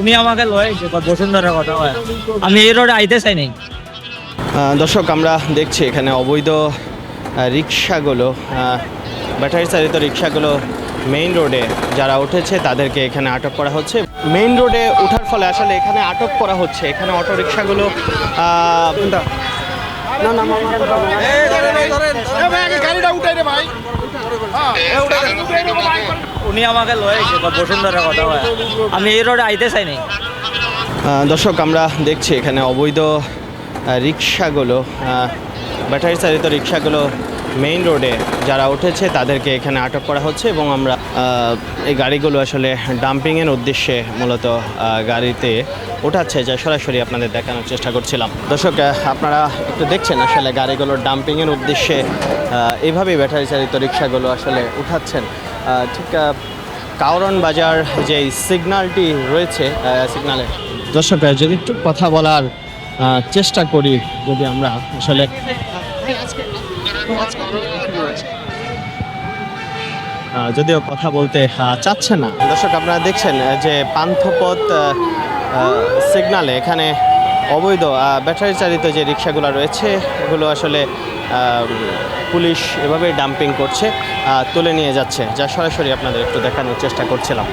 উনি আমাকে লয়ে কথা হয় আমি এই রোডে আইতে চাই নাই দর্শক আমরা দেখছি এখানে অবৈধ রিক্সাগুলো ব্যাটারি চালিত রিক্সাগুলো মেইন রোডে যারা উঠেছে তাদেরকে এখানে আটক করা হচ্ছে মেইন রোডে ওঠার ফলে আসলে এখানে আটক করা হচ্ছে এখানে অটো রিক্সাগুলো না না উনি আমাকে লয়ে গেছে বসুন্ধরার কথা হয়। আমি এই রোডে আইতে চাই নাই দর্শক আমরা দেখছি এখানে অবৈধ রিক্সাগুলো ব্যাটারি চালিত রিক্সাগুলো মেইন রোডে যারা উঠেছে, তাদেরকে এখানে আটক করা হচ্ছে এবং আমরা এই গাড়িগুলো আসলে ডাম্পিংয়ের উদ্দেশ্যে মূলত গাড়িতে ওঠাচ্ছে যা সরাসরি আপনাদের দেখানোর চেষ্টা করছিলাম। দর্শক আপনারা একটু দেখছেন আসলে গাড়িগুলো ডাম্পিংয়ের উদ্দেশ্যে এভাবেই ব্যাটারি চালিত রিক্সাগুলো আসলে উঠাচ্ছেন। ঠিক কাউরন বাজার যে সিগনালটি রয়েছে সিগনালে। দর্শক যদি একটু কথা বলার চেষ্টা করি যদি আমরা আসলে। যদিও কথা বলতে চাচ্ছে না। দর্শক, আপনারা দেখছেন যে পান্থপথ সিগনালে এখানে অবৈধ ব্যাটারি চালিত যে রিক্সাগুলো রয়েছে, এগুলো আসলে পুলিশ এভাবে ডাম্পিং করছে তুলে নিয়ে যাচ্ছে, যা সরাসরি আপনাদের একটু দেখানোর চেষ্টা করছিলাম।